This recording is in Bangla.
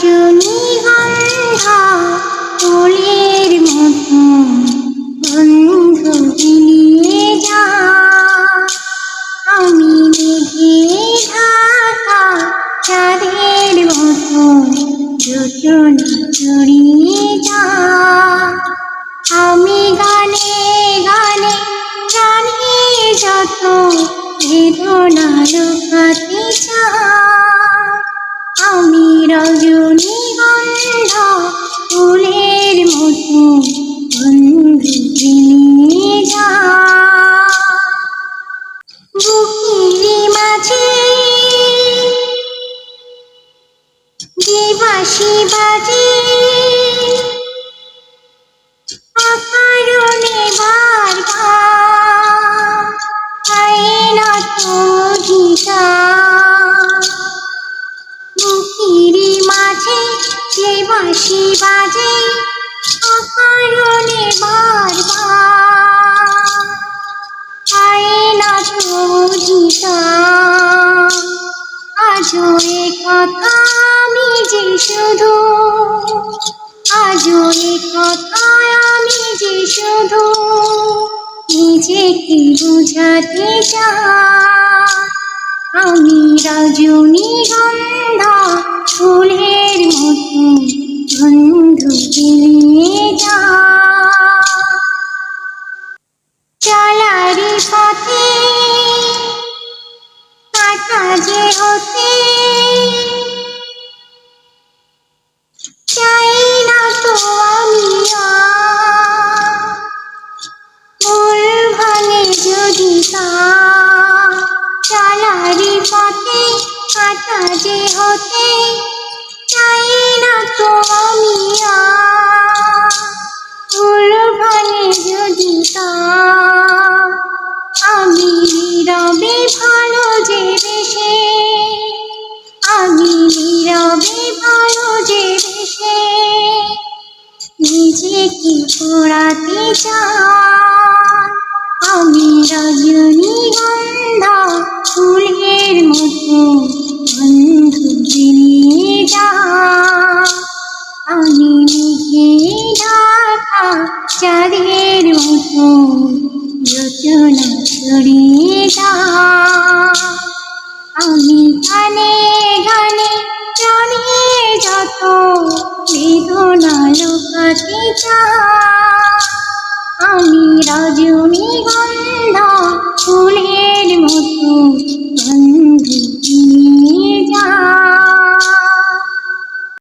রজনীগন্ধা ফুলের মতো বন্ধু নিয়ে আমি মেঘে ঢাকা চাঁদের মতো যোচনা জড়িয়ে যা। আমি গানে গানে জানি যত বেদনা লুকাতে বন্ধু নিয়ে যা বুকের মাঝে দিবাসী বাজে অকারণে বারবার বাঁশি বাজে অকারণে বারবার পায় না তো অধিকার। এ কথা আমি যে শুধু, আজও এ কথা আমি যে শুধু, নিজেকে বোঝাতে চাই আমি রজনীগন্ধা ফুলের যে হতে চাই না তো আমি। মূল ভাঙে যদি চলারি পথে কাটা হতে চাই না তো আমি। মূল ভাঙে যদি আমি যে বেশে নিজেকে পড়াতে চাই আমি রজনীগন্ধা ফুলের মতো বন্ধু নিয়ে যা আমি মেঘে ঢাকা চাঁদের মতো রচনা ছড়িয়ে যা আমি গানে গানে আমি রজনীগন্ধা ফুলের মতো